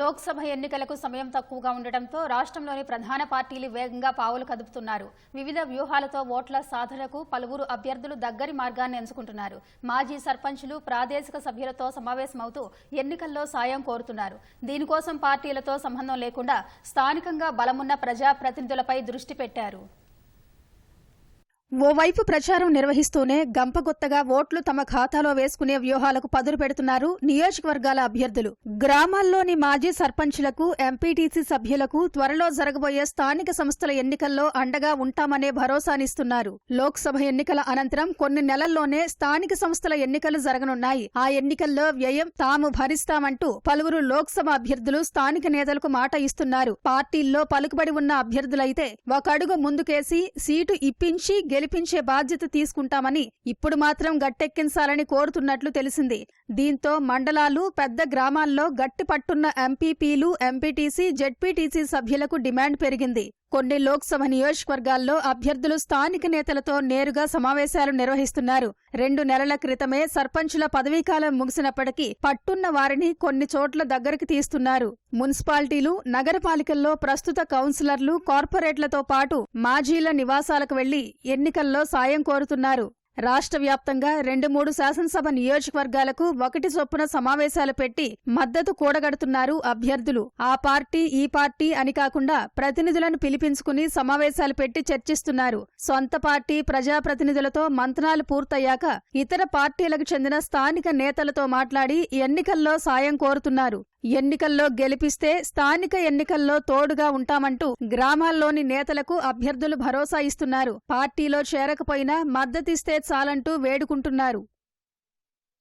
లోక్సభ ఎన్నికలకు సమయం తక్కువగా ఉండటంతో రాష్ట్రంలోని ప్రధాన పార్టీలు వేగంగా పావులు కదుపుతున్నారు. వివిధ వ్యూహాలతో ఓట్ల సాధనకు పలువురు అభ్యర్థులు దగ్గరి మార్గాన్ని ఎంచుకుంటున్నారు. మాజీ సర్పంచులు ప్రాదేశిక సభ్యులతో సమావేశమవుతూ ఎన్నికల్లో సాయం కోరుతున్నారు. దీనికోసం పార్టీలతో సంబంధం లేకుండా స్థానికంగా బలమున్న ప్రజాప్రతినిధులపై దృష్టి పెట్టారు. ఓవైపు ప్రచారం నిర్వహిస్తూనే గంపగొత్తగా ఓట్లు తమ ఖాతాలో వేసుకునే వ్యూహాలకు పదురు పెడుతున్నారు నియోజకవర్గాల అభ్యర్థులు. గ్రామాల్లోని మాజీ సర్పంచులకు ఎంపీటీసీ సభ్యులకు త్వరలో జరగబోయే స్థానిక సంస్థల ఎన్నికల్లో అండగా ఉంటామనే భరోసానిస్తున్నారు. లోక్సభ ఎన్నికల అనంతరం కొన్ని నెలల్లోనే స్థానిక సంస్థల ఎన్నికలు జరగనున్నాయి. ఆ ఎన్నికల్లో వ్యయం తాము భరిస్తామంటూ పలువురు లోక్సభ అభ్యర్థులు స్థానిక నేతలకు మాట ఇస్తున్నారు. పార్టీల్లో పలుకుబడి ఉన్న అభ్యర్థులైతే ఒకడుగు ముందుకేసి సీటు ఇప్పించి గెలిపించే బాధ్యత తీసుకుంటామని ఇప్పుడు మాత్రం గట్టెక్కించాలని కోరుతున్నట్లు తెలిసింది. దీంతో మండలాలు పెద్ద గ్రామాల్లో గట్టి పట్టున్న ఎంపీపీలు ఎంపీటీసీ జెడ్పీటీసీ సభ్యులకు డిమాండ్ పెరిగింది. కొన్ని లోక్సభ నియోజకవర్గాల్లో అభ్యర్థులు స్థానిక నేతలతో నేరుగా సమావేశాలు నిర్వహిస్తున్నారు. రెండు నెలల క్రితమే సర్పంచుల పదవీకాలం ముగిసినప్పటికీ పట్టున్న వారిని కొన్ని చోట్ల దగ్గరికి తీస్తున్నారు. మున్సిపాలిటీలు నగరపాలికల్లో ప్రస్తుత కౌన్సిలర్లు కార్పొరేట్లతో పాటు మాజీల నివాసాలకు వెళ్ళి ఎన్నికల్లో సాయం కోరుతున్నారు. రాష్ట్ర వ్యాప్తంగా రెండు మూడు శాసనసభ నియోజకవర్గాలకు ఒకటి చొప్పున సమావేశాలు పెట్టి మద్దతు కూడగడుతున్నారు అభ్యర్థులు. ఆ పార్టీ ఈ పార్టీ అని కాకుండా ప్రతినిధులను పిలిపించుకుని సమావేశాలు పెట్టి చర్చిస్తున్నారు. సొంత పార్టీ ప్రజాప్రతినిధులతో మంతనాలు పూర్తయ్యాక ఇతర పార్టీలకు చెందిన స్థానిక నేతలతో మాట్లాడి ఎన్నికల్లో సాయం కోరుతున్నారు. ఎన్నికల్లో గెలిపిస్తే స్థానిక ఎన్నికల్లో తోడుగా ఉంటామంటూ గ్రామాల్లోని నేతలకు అభ్యర్థులు భరోసా ఇస్తున్నారు. పార్టీలో చేరకపోయినా మద్దతిస్తే చాలంటూ వేడుకుంటున్నారు.